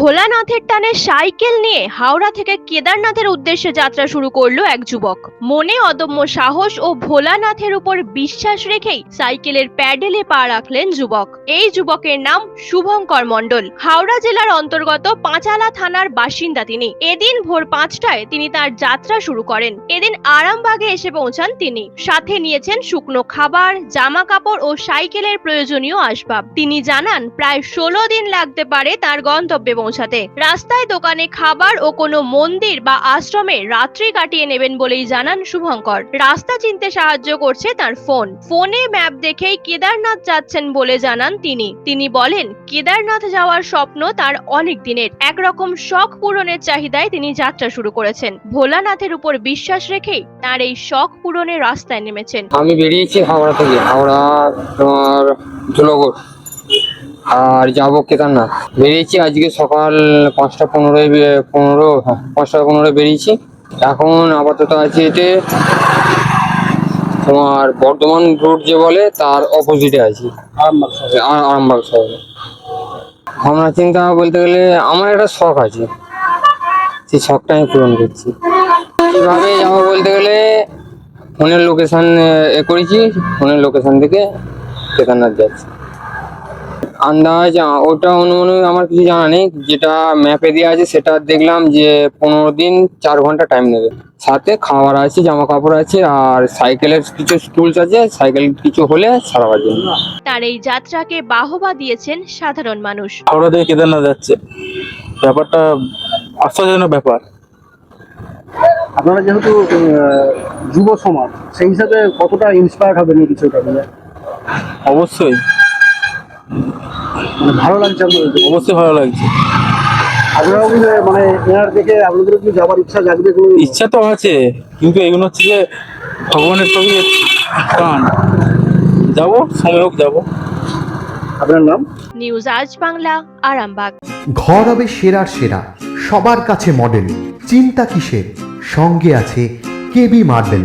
ভোলানাথের টানে সাইকেল নিয়ে হাওড়া থেকে কেদারনাথের উদ্দেশ্যে যাত্রা শুরু করল এক যুবক। মনে অদম্য সাহস ও ভোলানাথের উপর বিশ্বাস রেখেই সাইকেলের প্যাডেলে পা রাখলেন যুবক। এই যুবকের নাম শুভঙ্কর মণ্ডল। হাওড়া জেলার অন্তর্গত পাঁচালা থানার বাসিন্দা তিনি। এদিন ভোর পাঁচটায় তিনি তার যাত্রা শুরু করেন। এদিন আরামবাগে এসে পৌঁছান তিনি। সাথে নিয়েছেন শুকনো খাবার জামা কাপড় ও সাইকেলের প্রয়োজনীয় আসবাব। তিনি জানান, প্রায় ষোলো দিন লাগতে পারে তার গন্তব্যে পৌঁছাতে রাস্তায় দোকানে খাবার ও কোনো মন্দির বা আশ্রমে রাত্রি কাটিয়ে নেবেন বলেই জানান শুভঙ্কর। রাস্তা চিনতে সাহায্য করছে তার ফোন। ফোনে ম্যাপ দেখেই কেদারনাথ যাচ্ছেন বলে জানান তিনি। তিনি বলেন, কেদারনাথ যাওয়ার স্বপ্ন তার অনেক দিনের। একরকম শখ পূরণের চাহিদায় তিনি যাত্রা শুরু করেছেন। ভোলানাথের উপর বিশ্বাস রেখেই তার এই শখ পূরণের রাস্তায় নেমেছেন। আমি বেরিয়েছি হাওড়া থেকে। হাওড়া তোমার ধুলগড় আর যাব কেদারনাথ বেরিয়েছি আজকে সকাল পাঁচটা পনেরোয় পনেরো হ্যাঁ পাঁচটা পনেরোয় বেরিয়েছি। এখন আপাতত আছি এতে তোমার বর্ধমান রোড যে বলে তার অপোজিটে আছি। আর আরামবাগ শহরে। ভাবনা চিন্তা বলতে গেলে আমার একটা শখ আছে। সেই শখটা আমি পূরণ করছি। কীভাবে যাব বলতে গেলে ফোনের লোকেশান এ করেছি ফোনের লোকেশান থেকে কেদারনাথ যাচ্ছি। আন্দাজ ওটা অনুমানিক আমার কিছু জানা নেই। যেটা ম্যাপে দেওয়া আছে সেটা দেখলাম যে পনেরো দিন চার ঘণ্টা টাইম নেবে। সাথে খাবার আছে জামা কাপড় আছে আর সাইকেলের কিছু টুলস আছে সাইকেল কিছু হলে সারাবার জন্য। তার এই যাত্রাকে বাহবা দিয়েছেন সাধারণ মানুষ। হাওড়া থেকে কেদারনাথ যাচ্ছে। ব্যাপারটা আশ্চর্যজনক ব্যাপার। আপনারা যেহেতু যুব সমাজ সেই হিসাবে কতটা ইন্সপায়ার হবেন এই বিষয়টা নিয়ে? অবশ্যই। মানে ভালো লাগছে আপনাদের অবশ্যই ভালো লাগছে। আপনারাও কি মানে এনার দেখে আপনাদেরও কি যাওয়ার ইচ্ছা জাগবে কোনো ইচ্ছা তো আছে কিন্তু এগুলো হচ্ছে যে ভগবানের সবই প্রাণ যাব সময় হোক যাব। আপনার নাম? নিউজ আজ বাংলা আরামবাগ। ঘর হবে সেরার সেরা সবার কাছে মডেল চিন্তা কিসের? সঙ্গে আছে কেবি মার্বেল